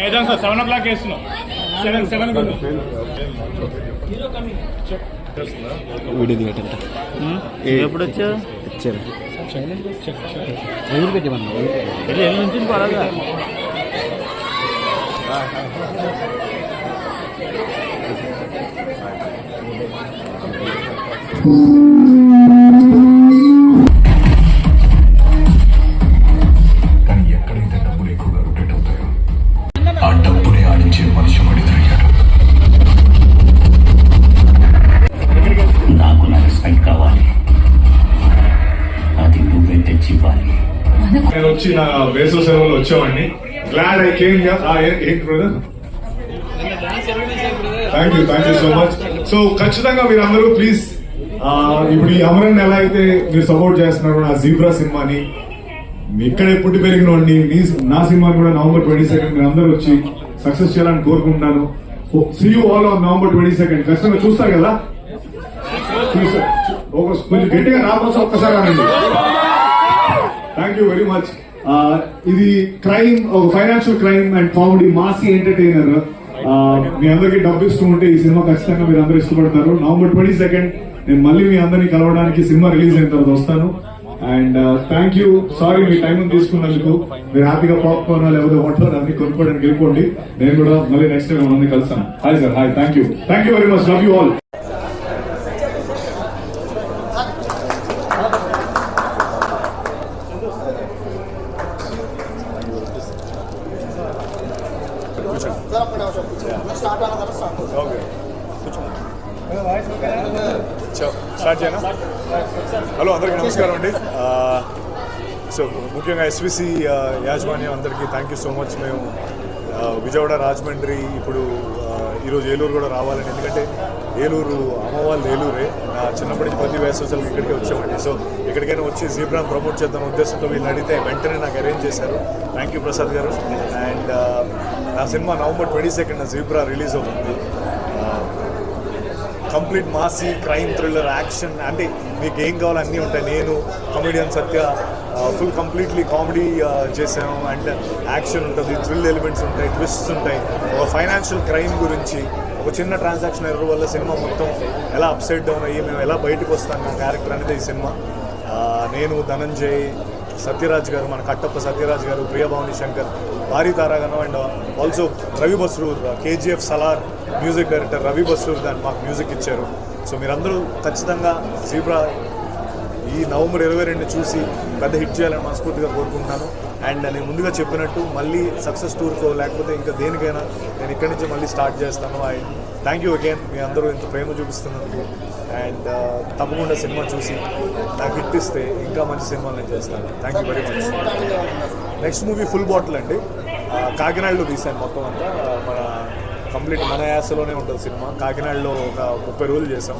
వేద్దాం sir? Seven o'clock వేస్తున్నాం seven seven video దిగటంట ఎప్పుడు వచ్చావు? ఇచ్చారు ఎదురు పెట్టమన్నా ఎల్లు నుంచి వచ్చి నా వేసవ సెలవులు వచ్చామండి గ్లాడ్ ఐ కేమ్ ఏంటి brother thank you thank you so much so ఖచ్చితంగా మీరు అందరూ ప్లీజ్ ah, ఇప్పుడు ఈ అమరన్ ఎలా అయితే మీరు సపోర్ట్ చేస్తున్నారు నా జీబ్రా సినిమాని ఇక్కడే పుట్టి పెరిగిన వాడిని మీ నా సినిమాని కూడా నవంబర్ ట్వంటీ సెకండ్ మీరు అందరూ వచ్చి సక్సెస్ చేయాలని కోరుకుంటున్నాను. See you all on November twenty second ఖచ్చితంగా చూస్తారు కదా? చూస్తారు ఒక కొంచెం గట్టిగా నా కోసం ఒక్కసారి అనండి థ్యాంక్ యూ వెరీ మచ్ ఇది క్రైమ్ ఒక financial crime and comedy massy entertainer. మీ అందరికి డబ్బు ఇస్తూ ఉంటే ఈ సినిమా ఖచ్చితంగా మీరు అందరూ ఇష్టపడతారు. నవంబర్ ట్వంటీ సెకండ్ నేను మళ్ళీ మీ అందరినీ కలవడానికి సినిమా రిలీజ్ అయిన తర్వాత వస్తాను. అండ్ థ్యాంక్ యూ సారీ మీ టైం తీసుకున్నందుకు. మీరు హ్యాపీగా పాప్కార్న్ లేకపోతే వాటర్ అన్ని కొనుక్కోవడానికి వెళ్ళిపోండి. నేను కూడా మళ్ళీ నెక్స్ట్ టైం అందరినీ కలుస్తాను. Hi sir hi thank you thank you very much love you all start చేయనా? హలో అందరికీ నమస్కారం అండి. సో ముఖ్యంగా ఎస్విసి యాజమాన్యం అందరికీ థ్యాంక్ యూ సో మచ్ మేము విజయవాడ రాజమండ్రి ఇప్పుడు ఈరోజు ఏలూరు కూడా రావాలని ఎందుకంటే ఏలూరు అమ్మవాళ్ళు ఏలూరే. నా చిన్నప్పటి నుంచి పది వేసవసలకి ఇక్కడికి వచ్చామండి సో ఎక్కడికైనా వచ్చి జీబ్రాని ప్రమోట్ చేద్దాం ఉద్దేశంతో వీళ్ళు అడిగితే వెంటనే నాకు అరేంజ్ చేశారు. థ్యాంక్ యూ ప్రసాద్ గారు. అండ్ uh, నా cinema November twenty second Zebra release అవుతుంది. Uh, complete massy crime thriller action అంటే మీకు ఏం కావాలో అన్నీ ఉంటాయి. నేను comedian Satya full completely comedy చేసాము అండ్ యాక్షన్ ఉంటుంది థ్రిల్ ఎలిమెంట్స్ ఉంటాయి ట్విస్ట్స్ ఉంటాయి. ఒక ఫైనాన్షియల్ క్రైమ్ గురించి ఒక చిన్న ట్రాన్సాక్షన్ ఎర్ర వల్ల సినిమా మొత్తం ఎలా అప్సైడ్ డౌన్ అయ్యి మేము ఎలా బయటకు వస్తాం నా క్యారెక్టర్ అనేది ఈ సినిమా. నేను ధనంజయ్ సత్యరాజ్ గారు మన కట్టప్ప సత్యరాజ్ గారు ప్రియభావని శంకర్ భారీ తారాగణం and also Ravi Basrur KGF Salaar music director Ravi Basrur దాన్ని మాకు మ్యూజిక్ ఇచ్చారు. సో మీరందరూ ఖచ్చితంగా జీబ్రా ఈ నవంబర్ ఇరవై రెండు చూసి పెద్ద హిట్ చేయాలని మనస్ఫూర్తిగా కోరుకుంటున్నాను. అండ్ నేను ముందుగా చెప్పినట్టు మళ్ళీ సక్సెస్ టూర్కో లేకపోతే ఇంకా దేనికైనా నేను ఇక్కడి నుంచి మళ్ళీ స్టార్ట్ చేస్తాను. I thank you again. మీ అందరూ ఇంత ప్రేమ చూపిస్తున్నందుకు. అండ్ తప్పకుండా సినిమా చూసి నాకు హిట్ ఇస్తే ఇంకా మంచి సినిమాలు నేను చేస్తాను. Thank you very much next movie full bottle అండి. కాకినాడలో తీశాను మొత్తం అంతా. మన కంప్లీట్ మన యాసలోనే ఉంటుంది సినిమా. కాకినాడలో ఒక ముప్పై రోజులు చేసాం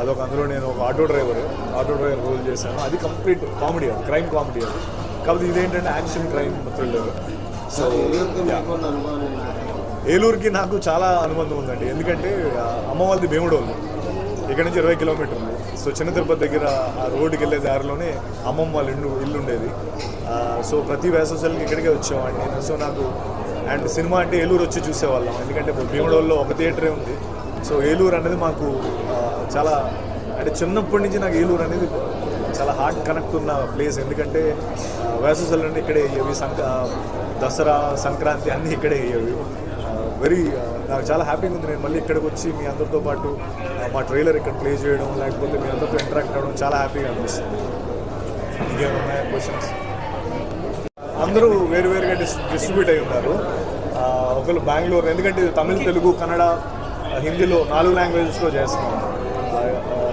అదొక అందులో నేను ఒక auto driver auto driver role చేశాను. అది కంప్లీట్ కామెడీ అది క్రైమ్ కామెడీ అది. కాబట్టి ఇదేంటంటే యాక్షన్ క్రైమ్ థ్రిల్లర్ సో ఏలూరుకి నాకు చాలా అనుబంధం ఉందండి. ఎందుకంటే ఆ, అమ్మ వాళ్ళది భీముడోళ్ళు ఇక్కడ నుంచి ఇరవై కిలోమీటర్లు. సో చిన్న తిరుపతి దగ్గర ఆ రోడ్డుకి వెళ్ళే దారిలోనే అమ్మమ్మ వాళ్ళ ఇల్లు ఇల్లు ఉండేది. సో ప్రతి వేసవసలకి ఇక్కడికే వచ్చేవాడిని సో నాకు అండ్ సినిమా అంటే ఏలూరు వచ్చి చూసేవాళ్ళం. ఎందుకంటే భీముడోల్లో ఒక థియేటరే ఉంది. సో ఏలూరు అనేది మాకు చాలా అంటే చిన్నప్పటి నుంచి నాకు ఏలూరు అనేది చాలా హార్ట్ కనెక్ట్ ఉన్న ప్లేస్. ఎందుకంటే వేసవసలు అంటే ఇక్కడే అయ్యేవి సంక దసరా సంక్రాంతి అన్నీ ఇక్కడే అయ్యేవి. వెరీ నాకు చాలా హ్యాపీగా ఉంది. నేను మళ్ళీ ఇక్కడికి వచ్చి మీ అందరితో పాటు మా ట్రైలర్ ఇక్కడ ప్లే చేయడం లేకపోతే మీ అందరితో ఇంటరాక్ట్ అవ్వడం చాలా హ్యాపీగా అనిపిస్తుంది. ఇంకేమున్నాయా క్వశ్చన్స్ అందరూ వేరు వేరుగా డిస్ డిస్ట్రిబ్యూట్ అయి ఉన్నారు. ఒకళ్ళు బెంగళూరు ఎందుకంటే తమిళ్ తెలుగు కన్నడ హిందీలో నాలుగు లాంగ్వేజెస్లో చేస్తున్నాం.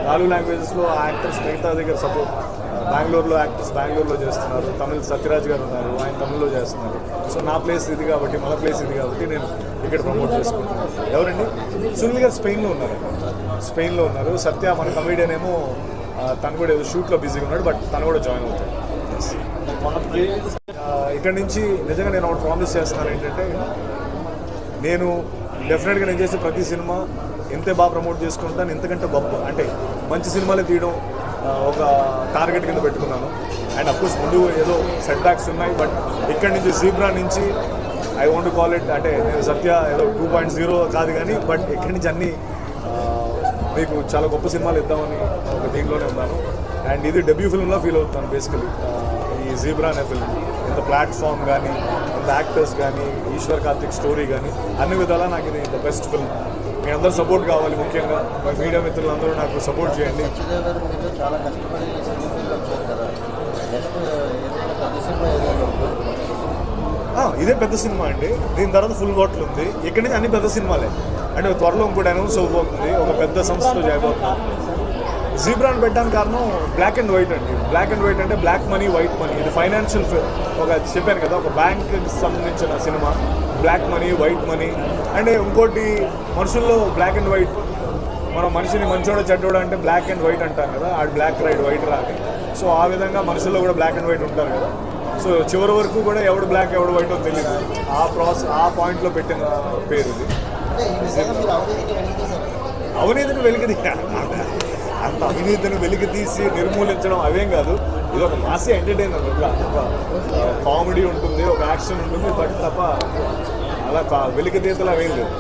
నాలుగు లాంగ్వేజెస్లో ఆ యాక్టర్స్ మిగతా దగ్గర సపోర్ట్ బెంగళూరులో యాక్టర్స్ బెంగళూరులో చేస్తున్నారు. తమిళ్ సత్యరాజ్ గారు ఉన్నారు ఆయన తమిళ్ళో చేస్తున్నారు. సో నా ప్లేస్ ఇది కాబట్టి మన ప్లేస్ ఇది కాబట్టి నేను ఇక్కడ ప్రమోట్ చేసుకుంటున్నాను. ఎవరండి? సునీల్ గారు స్పెయిన్లో ఉన్నారు. స్పెయిన్లో ఉన్నారు. సత్య మన కమీడియన్ ఏమో తను కూడా ఏదో షూట్లో బిజీగా ఉన్నాడు బట్ తను కూడా జాయిన్ అవుతాడు. ఇక్కడ నుంచి నిజంగా నేను ఒకటి ప్రామిస్ చేస్తున్నాను ఏంటంటే నేను డెఫినెట్గా నేను చేసే ప్రతి సినిమా ఎంతే బాగా ప్రమోట్ చేసుకుంటాను ఎంతకంటే గొప్ప అంటే మంచి సినిమాలే తీయడం ఒక టార్గెట్ కింద పెట్టుకున్నాను. అండ్ అఫ్కోర్స్ ముందు ఏదో సెట్ బ్యాక్స్ ఉన్నాయి బట్ ఇక్కడి నుంచి జీబ్రా నుంచి ఐ వాంట్ కాల్ ఇట్ అంటే నేను సత్య ఏదో టూ పాయింట్ జీరో కాదు కానీ బట్ ఇక్కడి నుంచి అన్ని మీకు చాలా గొప్ప సినిమాలు ఇద్దామని ఒక దీంట్లోనే ఉన్నాను. అండ్ ఇది డెబ్యూ ఫిల్మ్లో ఫీల్ అవుతాను బేసికలీ ఈ జీబ్రా అనే ఫిల్మ్ ఇంత ప్లాట్ఫామ్ కానీ ఇంత యాక్టర్స్ కానీ ఈశ్వర్ కార్తిక్ స్టోరీ కానీ అన్ని విధాలా నాకు ఇది ద బెస్ట్ ఫిల్మ్. మీ అందరూ సపోర్ట్ కావాలి ముఖ్యంగా. మా మీడియా మిత్రులందరూ నాకు సపోర్ట్ చేయండి. ఇదే పెద్ద సినిమా అండి. దీని తర్వాత ఫుల్ బాటిల్ ఉంది. ఇక్కడి నుంచి అన్ని పెద్ద సినిమాలే. అంటే త్వరలో ఇంకోటి అనౌన్స్ అవ్వబోతుంది. ఒక పెద్ద సంస్థలో చేయబోతుంది జీబ్రాన్ పెట్టడానికి కారణం బ్లాక్ అండ్ వైట్ అండి. బ్లాక్ అండ్ వైట్ అంటే బ్లాక్ మనీ వైట్ మనీ ఇది ఫైనాన్షియల్ ఒక చెప్పాను కదా ఒక బ్యాంక్కి సంబంధించిన cinema. Black money white money అంటే ఇంకోటి మనుషుల్లో బ్లాక్ అండ్ వైట్ మనం మనిషిని మంచోడ చెడ్డోడు అంటే బ్లాక్ అండ్ వైట్ అంటాం కదా ఆ బ్లాక్ రైట్ వైట్ రాని సో ఆ విధంగా మనుషుల్లో కూడా బ్లాక్ అండ్ వైట్ ఉంటారు కదా. సో చివరి వరకు కూడా ఎవడు బ్లాక్ ఎవడు వైట్ తెలియదు ఆ ప్రాసెస్ ఆ పాయింట్లో పెట్టిన పేరు ఇది. అవినీతిని వెలికి అంత అవినీతిని వెలికి తీసి నిర్మూలించడం అవేం కాదు. ఇది ఒక మాసే ఎంటర్టైనర్. ఒక కామెడీ ఉంటుంది ఒక యాక్షన్ ఉంటుంది బట్ తప్ప అలా వెలికి తీతలు అవేం లేదు.